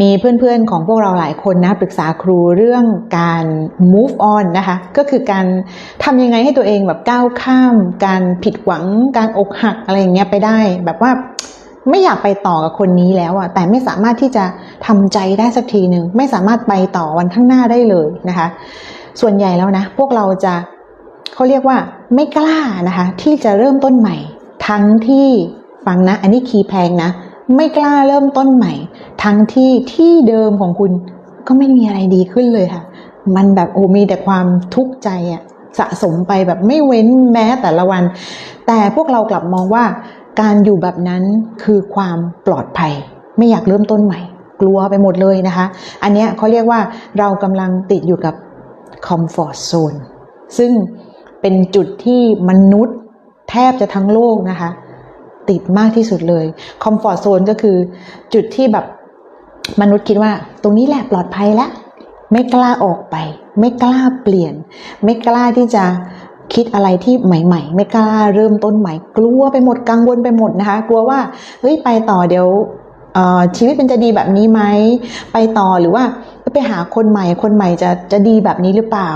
มีเพื่อนๆของพวกเราหลายคนนะปรึกษาครูเรื่องการ move on นะคะ ก็คือการทำยังไงให้ตัวเองแบบก้าวข้าม การผิดหวัง การอกหักอะไรอย่างเงี้ยไปได้ แบบว่าไม่อยากไปต่อกับคนนี้แล้วอะแต่ไม่สามารถที่จะทำใจได้สักทีหนึ่งไม่สามารถไปต่อวันข้างหน้าได้เลยนะคะ ส่วนใหญ่แล้วนะ พวกเราจะเขาเรียกว่าไม่กล้านะคะ ที่จะเริ่มต้นใหม่ ทั้งที่ฟังนะ อันนี้คีย์แพงนะ ไม่กล้าเริ่มต้นใหม่ ทั้งที่ที่เดิมของคุณก็ไม่มีอะไรดีขึ้นเลยค่ะ มันแบบโอ้มีแต่ความทุกข์ใจอะสะสมไปแบบไม่เว้นแม้แต่ละวัน แต่พวกเรากลับมองว่า การอยู่แบบนั้นคือความปลอดภัย ไม่อยากเริ่มต้นใหม่ กลัวไปหมดเลยนะคะ อันเนี้ยเขาเรียกว่าเรากำลังติดอยู่กับ comfort zone ซึ่งเป็นจุดที่มนุษย์แทบจะทั้งโลกนะคะ ติดมากที่สุดเลย comfort zone ก็คือจุดที่แบบมนุษย์คิดว่าตรงนี้แหละปลอดภัยแล้วไม่กล้าออกไป ไม่กล้าเปลี่ยน ไม่กล้าที่จะคิดอะไรที่ใหม่ ๆ ไม่กล้าเริ่มต้นใหม่ กลัวไปหมดกังวลไปหมดนะคะ กลัวว่าเฮ้ยไปต่อเดี๋ยวชีวิตมันจะดีแบบนี้ไหมไปต่อหรือว่าไปหาคนใหม่คนใหม่จะจะดีแบบนี้หรือเปล่า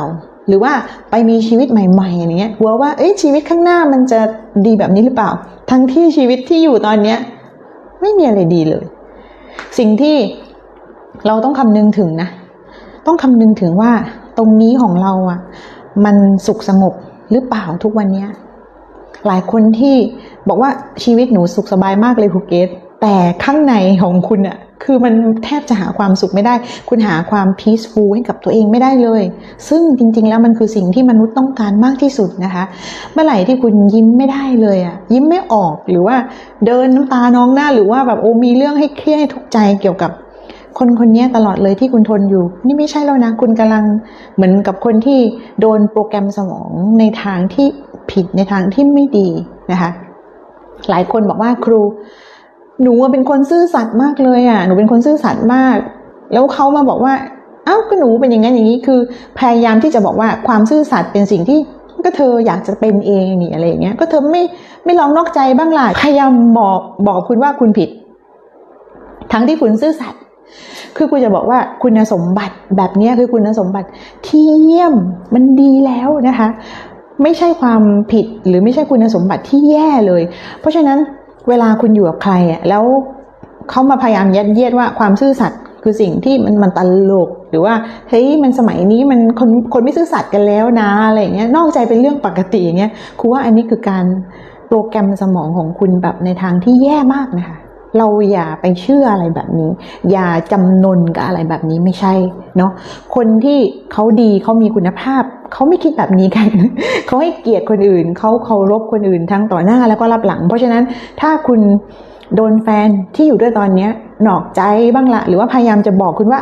หรือว่าไปมีชีวิตใหม่ๆอย่างเงี้ยกลัวว่าเอ้ยชีวิตข้างหน้ามันจะดีแบบนี้หรือเปล่า ทั้งที่ชีวิตที่อยู่ตอนเนี้ยไม่มีอะไรดีเลย สิ่งที่เราต้องคำนึงถึงนะ ต้องคำนึงถึงว่าตรงนี้ของเราอะ่ะ มันสุขสงบหรือเปล่าทุกวันเนี้ยหลายคนที่บอกว่าชีวิตหนูสุขสบายมากเลยครูเกตแต่ข้างในของคุณอะ คือมันแทบจะหาความสุขไม่ได้ คุณหาความ peaceful ให้กับตัวเองไม่ได้เลย ซึ่งจริง ๆ แล้วมันคือสิ่งที่มนุษย์ต้องการมากที่สุดนะคะ เมื่อไหร่ที่คุณยิ้มไม่ได้เลยอะยิ้มไม่ออกหรือว่าเดินน้ำตาน้องหน้าหรือว่าแบบโอ้มีเรื่องให้เครียดให้ทุกข์ใจเกี่ยวกับคนคนนี้ตลอดเลยที่คุณทนอยู่ นี่ไม่ใช่แล้วนะ คุณกำลังเหมือนกับคนที่โดนโปรแกรมสมองในทางที่ผิดในทางที่ไม่ดีนะคะ หลายคนบอกว่าครู หนูเป็นคนซื่อสัตย์มากเลยอะ หนูเป็นคนซื่อสัตย์มาก แล้วเขามาบอกว่า เอ้าก็หนูเป็นอย่างนั้นอย่างนี้ คือพยายามที่จะบอกว่าความซื่อสัตย์เป็นสิ่งที่ก็เธออยากจะเป็นเองนี่อะไรอย่างเงี้ย ก็เธอไม่ไม่ลองนอกใจบ้างล่ะ พยายามบอกบอกคุณว่าคุณผิด ทั้งที่คุณซื่อสัตย์ คือคุณจะบอกว่าคุณสมบัติแบบนี้คือคุณสมบัติที่เยี่ยมมันดีแล้วนะคะ ไม่ใช่ความผิดหรือไม่ใช่คุณสมบัติที่แย่เลย เพราะฉะนั้น เวลาคุณอยู่กับใครอะแล้วเขามาพยายามยัดเยียดว่าความซื่อสัตย์คือสิ่งที่มันมันตลกหรือว่าเฮ้ยมันสมัยนี้มันคนคนไม่ซื่อสัตย์กันแล้วนะอะไรเงี้ยนอกใจเป็นเรื่องปกติอย่างเงี้ยครูว่าอันนี้คือการโปรแกรมสมองของคุณแบบในทางที่แย่มากนะคะ เราอย่าไปเชื่ออะไรแบบนี้ อย่าจำนนกับอะไรแบบนี้ไม่ใช่เนาะคนที่เขาดีเขามีคุณภาพเขาไม่คิดแบบนี้กันเขาให้เกียรติคนอื่นเขาเคารพคนอื่นทั้งต่อหน้าแล้วก็รับหลัง เพราะฉะนั้นถ้าคุณโดนแฟนที่อยู่ด้วยตอนนี้หนอกใจบ้างละหรือว่าพยายามจะบอกคุณว่า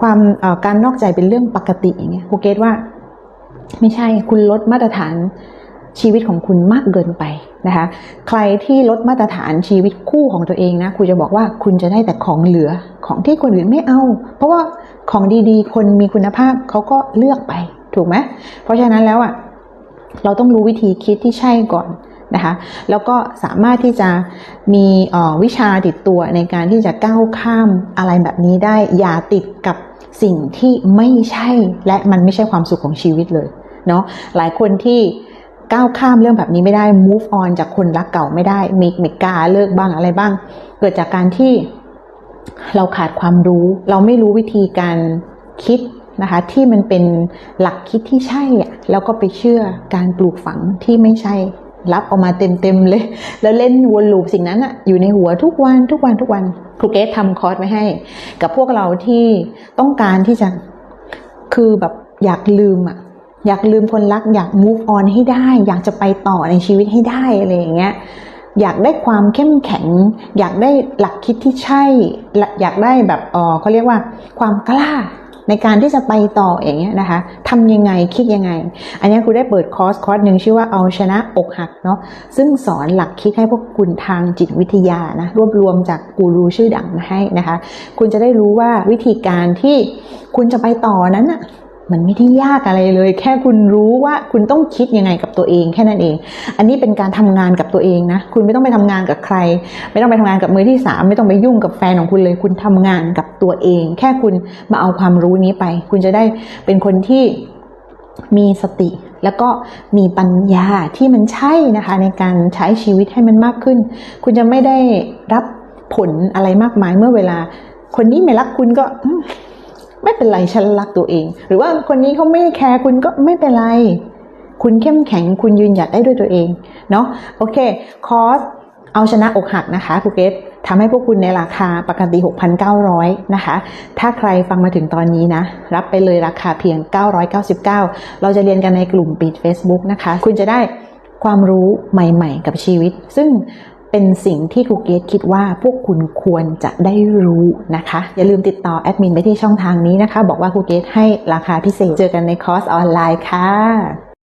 ความการนอกใจเป็นเรื่องปกติอย่างเงี้ยภูเกตว่า ไม่ใช่คุณลดมาตรฐาน ชีวิตของคุณมากเกินไปนะคะ ใครที่ลดมาตรฐานชีวิตคู่ของตัวเองนะคุณจะบอกว่าคุณจะได้แต่ของเหลือของที่คนอื่นไม่เอา เพราะว่าของดีๆ คนมีคุณภาพเขาก็เลือกไปถูกไหมเพราะฉะนั้นแล้วอะเราต้องรู้วิธีคิดที่ใช่ก่อนนะคะ แล้วก็สามารถที่จะมีวิชาติดตัวในการที่จะก้าวข้ามอะไรแบบนี้ได้ อย่าติดกับสิ่งที่ไม่ใช่และมันไม่ใช่ความสุขของชีวิตเลยเนาะหลายคนที่ ก้าวข้ามเรื่องแบบนี้ไม่ได้ move on จากคนรักเก่าไม่ได้มีมิกาเลิกบ้างอะไรบ้าง เกิดจากการที่เราขาดความรู้ เราไม่รู้วิธีการคิดนะคะ ที่มันเป็นหลักคิดที่ใช่อะแล้วก็ไปเชื่อการปลูกฝังที่ไม่ใช่ รับออกมาเต็มๆเลย แล้วเล่นวนลูปสิ่งนั้นอะอยู่ในหัวทุกวันทุกวันทุกวันครูเกสทำคอร์สไว้ให้ กับพวกเราที่ต้องการที่จะคือแบบอยากลืมอะ อยากลืมคนรัก อยาก move on ให้ได้ อยากจะไปต่อในชีวิตให้ได้อะไรอย่างเงี้ยอยากได้ความเข้มแข็ง อยากได้หลักคิดที่ใช่ อยากได้แบบเออเขาเรียกว่าความกล้าในการที่จะไปต่ออย่างเงี้ยนะคะทำยังไงคิดยังไง อันนี้ครูได้เปิดคอร์สคอร์สหนึ่งชื่อว่าเอาชนะอกหักเนาะซึ่งสอนหลักคิดให้พวกคุณทางจิตวิทยานะรวบรวมจากกูรูชื่อดังมาให้นะคะ คุณจะได้รู้ว่าวิธีการที่คุณจะไปต่อนั้นอะ มันไม่ได้ยากอะไรเลย แค่คุณรู้ว่าคุณต้องคิดยังไงกับตัวเองแค่นั้นเอง อันนี้เป็นการทำงานกับตัวเองนะ คุณไม่ต้องไปทำงานกับใคร ไม่ต้องไปทำงานกับมือที่สามไม่ต้องไปยุ่งกับแฟนของคุณเลย คุณทำงานกับตัวเอง แค่คุณมาเอาความรู้นี้ไป คุณจะได้เป็นคนที่มีสติ แล้วก็มีปัญญาที่มันใช่นะคะ ในการใช้ชีวิตให้มันมากขึ้น คุณจะไม่ได้รับผลอะไรมากมายเมื่อเวลา คนนี้ไม่รักคุณก็ ไม่เป็นไรฉันรักตัวเอง หรือว่าคนนี้เขาไม่แคร์คุณก็ไม่เป็นไร คุณเข้มแข็งคุณยืนหยัดได้ด้วยตัวเองเนาะโอเคคอร์สเอาชนะอกหักนะคะครูเก็ตทำให้พวกคุณในราคาปกติ 6,900 นะคะ ถ้าใครฟังมาถึงตอนนี้นะ รับไปเลยราคาเพียง 999 เราจะเรียนกันในกลุ่มปิด Facebook นะคะ คุณจะได้ความรู้ใหม่ ๆ กับชีวิต ซึ่ง เป็นสิ่งที่ครูเกตคิดว่าพวกคุณควรจะได้รู้นะคะ อย่าลืมติดต่อแอดมินไปที่ช่องทางนี้นะคะ บอกว่าครูเกตให้ราคาพิเศษเจอกันในคอร์สออนไลน์ค่ะ